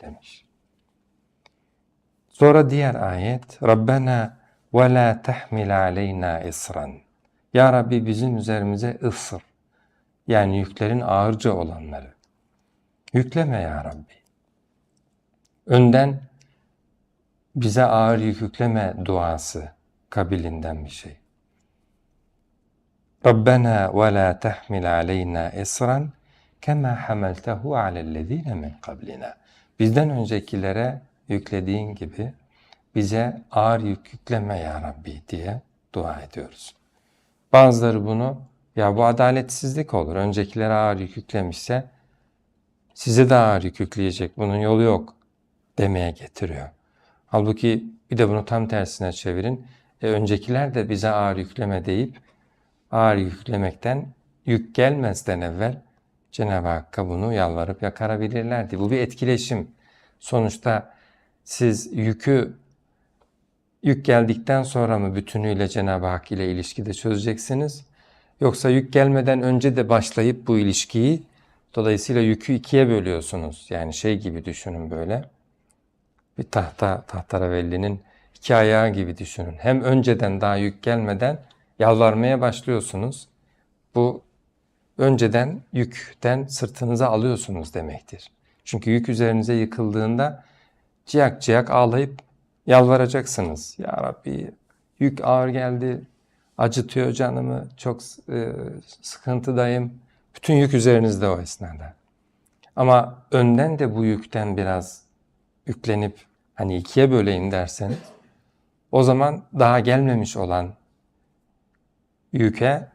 demiş. Sonra diğer ayet Rabbena ve la tahmil aleyna isran. Ya Rabbi bizim üzerimize ısır. Yani yüklerin ağırca olanları. Yükleme ya Rabbi. Önden bize ağır yük yükleme duası kabilinden bir şey. Rabbena ve la tahmil aleyna isran kema hamaltehu alellezine min qablina. Bizden öncekilere yüklediğin gibi bize ağır yük yükleme ya Rabbi diye dua ediyoruz. Bazıları bunu ya bu adaletsizlik olur. Öncekilere ağır yük yüklemişse size de ağır yük yükleyecek. Bunun yolu yok demeye getiriyor. Halbuki bir de bunu tam tersine çevirin. E, öncekiler de bize ağır yükleme deyip ağır yüklemekten yük gelmezden evvel Cenab-ı Hakk'a bunu yalvarıp yakarabilirlerdi. Bu bir etkileşim. Sonuçta siz yükü yük geldikten sonra mı bütünüyle Cenab-ı Hak ile ilişkide çözeceksiniz? Yoksa yük gelmeden önce de başlayıp bu ilişkiyi dolayısıyla yükü ikiye bölüyorsunuz. Yani şey gibi düşünün böyle. Bir tahta, tahteravellinin iki ayağı gibi düşünün. Hem önceden daha yük gelmeden yalvarmaya başlıyorsunuz. Bu önceden yükten sırtınıza alıyorsunuz demektir. Çünkü yük üzerinize yıkıldığında ciyak ciyak ağlayıp yalvaracaksınız. Ya Rabbi yük ağır geldi, acıtıyor canımı, çok e, sıkıntıdayım. Bütün yük üzerinizde o esnada. Ama önden de bu yükten biraz yüklenip hani ikiye böleyim derseniz o zaman daha gelmemiş olan yüke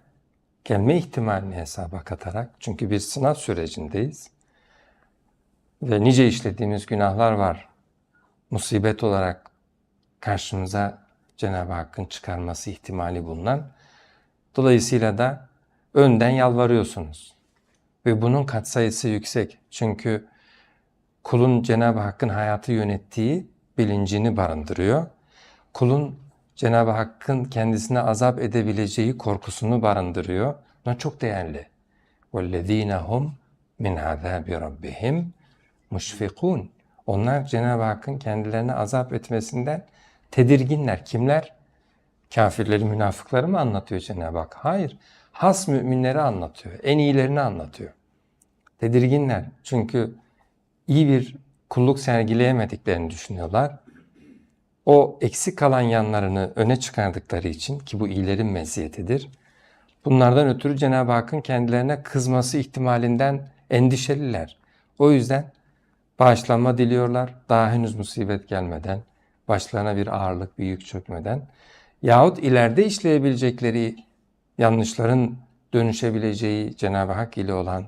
gelme ihtimalini hesaba katarak çünkü bir sınav sürecindeyiz ve nice işlediğimiz günahlar var. Musibet olarak karşımıza Cenab-ı Hakk'ın çıkarması ihtimali bulunan. Dolayısıyla da önden yalvarıyorsunuz. Ve bunun katsayısı yüksek. Çünkü kulun Cenab-ı Hakk'ın hayatı yönettiği bilincini barındırıyor. Kulun Cenab-ı Hakk'ın kendisine azap edebileceği korkusunu barındırıyor. Bunlar çok değerli. وَالَّذ۪ينَ هُمْ مِنْ عَذَابِ رَبِّهِمْ مُشْفِقُونَ Onlar Cenab-ı Hakk'ın kendilerine azap etmesinden tedirginler. Kimler? Kafirleri, münafıkları mı anlatıyor Cenab-ı Hak? Hayır. Has müminleri anlatıyor. En iyilerini anlatıyor. Tedirginler. Çünkü iyi bir kulluk sergileyemediklerini düşünüyorlar. O eksik kalan yanlarını öne çıkardıkları için ki bu iyilerin meziyetidir. Bunlardan ötürü Cenab-ı Hakk'ın kendilerine kızması ihtimalinden endişeliler. O yüzden bağışlanma diliyorlar. Daha henüz musibet gelmeden, başlarına bir ağırlık, bir yük çökmeden yahut ileride işleyebilecekleri yanlışların dönüşebileceği Cenab-ı Hak ile olan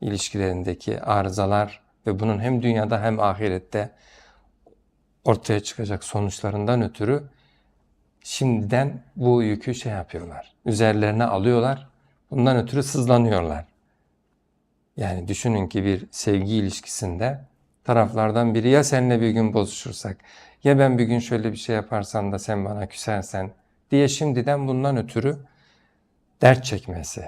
ilişkilerindeki arızalar ve bunun hem dünyada hem ahirette ortaya çıkacak sonuçlarından ötürü şimdiden bu yükü şey yapıyorlar. Üzerlerine alıyorlar. Bundan ötürü sızlanıyorlar. Yani düşünün ki bir sevgi ilişkisinde taraflardan biri ya seninle bir gün bozuşursak ya ben bir gün şöyle bir şey yaparsam da sen bana küsersen diye şimdiden bundan ötürü dert çekmesi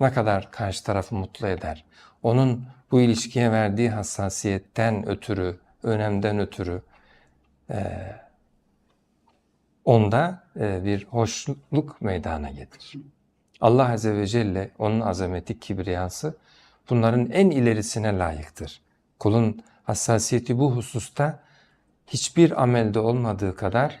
ne kadar karşı tarafı mutlu eder. Onun bu ilişkiye verdiği hassasiyetten ötürü, önemden ötürü e, onda e, bir hoşluk meydana getirir. Allah Azze ve Celle onun azameti, kibriyası bunların en ilerisine layıktır. Kulun hassasiyeti bu hususta hiçbir amelde olmadığı kadar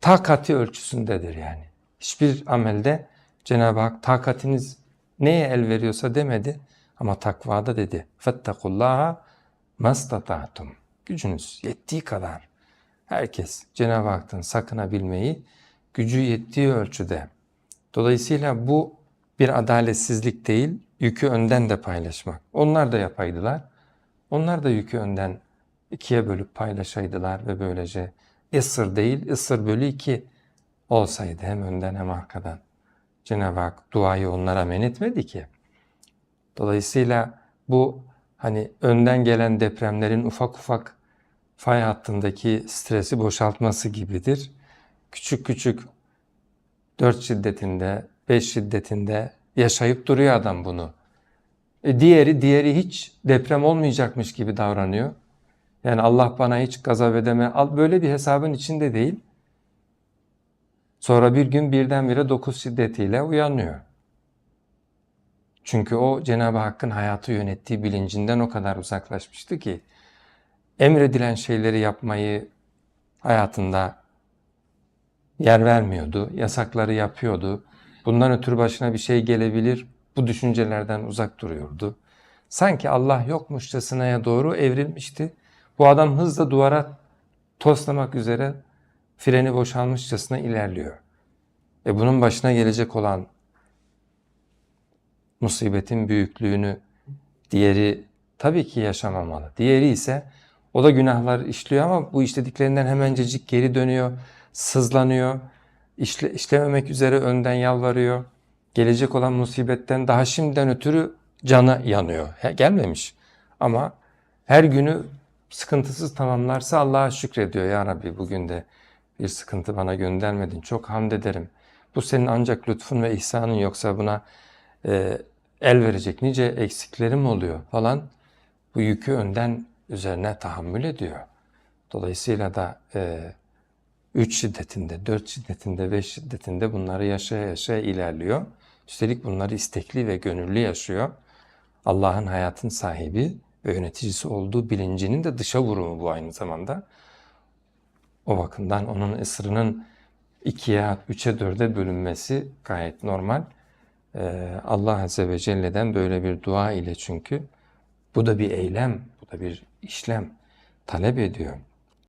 takati ölçüsündedir yani. Hiçbir amelde Cenab-ı Hak takatiniz neye el veriyorsa demedi ama takvada dedi. Fettekullaha mastata'tum. Gücünüz yettiği kadar. Herkes Cenab-ı Hak'tan sakınabilmeyi gücü yettiği ölçüde. Dolayısıyla bu bir adaletsizlik değil, yükü önden de paylaşmak. Onlar da yapaydılar. Onlar da yükü önden ikiye bölüp paylaşaydılar ve böylece ısır değil, ısır bölü iki olsaydı hem önden hem arkadan. Cenab-ı Hak duayı onlara men etmedi ki. Dolayısıyla bu hani önden gelen depremlerin ufak ufak fay hattındaki stresi boşaltması gibidir. Küçük küçük 4 şiddetinde, 5 şiddetinde yaşayıp duruyor adam bunu. E diğeri, diğeri hiç deprem olmayacakmış gibi davranıyor. Yani Allah bana hiç gazap edeme. Böyle bir hesabın içinde değil. Sonra bir gün birdenbire dokuz şiddetiyle uyanıyor. Çünkü o Cenab-ı Hakk'ın hayatı yönettiği bilincinden o kadar uzaklaşmıştı ki emredilen şeyleri yapmayı hayatında yer vermiyordu. Yasakları yapıyordu. Bundan ötürü başına bir şey gelebilir. Bu düşüncelerden uzak duruyordu. Sanki Allah yokmuşçasına doğru evrilmişti. Bu adam hızla duvara toslamak üzere freni boşalmışçasına ilerliyor. E bunun başına gelecek olan musibetin büyüklüğünü diğeri tabii ki yaşamamalı. Diğeri ise o da günahlar işliyor ama bu işlediklerinden hemencecik geri dönüyor, sızlanıyor, işle, işlememek üzere önden yalvarıyor. Gelecek olan musibetten daha şimdiden ötürü canı yanıyor. He, gelmemiş ama her günü sıkıntısız tamamlarsa Allah'a şükrediyor. Ya Rabbi bugün de bir sıkıntı bana göndermedin. Çok hamd ederim. Bu senin ancak lütfun ve ihsanın yoksa buna e, el verecek nice eksiklerim oluyor falan. Bu yükü önden üzerine tahammül ediyor. Dolayısıyla da e, üç şiddetinde, dört şiddetinde, beş şiddetinde bunları yaşaya yaşaya ilerliyor. Üstelik bunları istekli ve gönüllü yaşıyor. Allah'ın hayatın sahibi ve yöneticisi olduğu bilincinin de dışa vurumu bu aynı zamanda. O bakımdan onun ısrının ikiye, üçe, dörde bölünmesi gayet normal. Ee, Allah Azze ve Celle'den böyle bir dua ile çünkü bu da bir eylem, bu da bir işlem talep ediyor.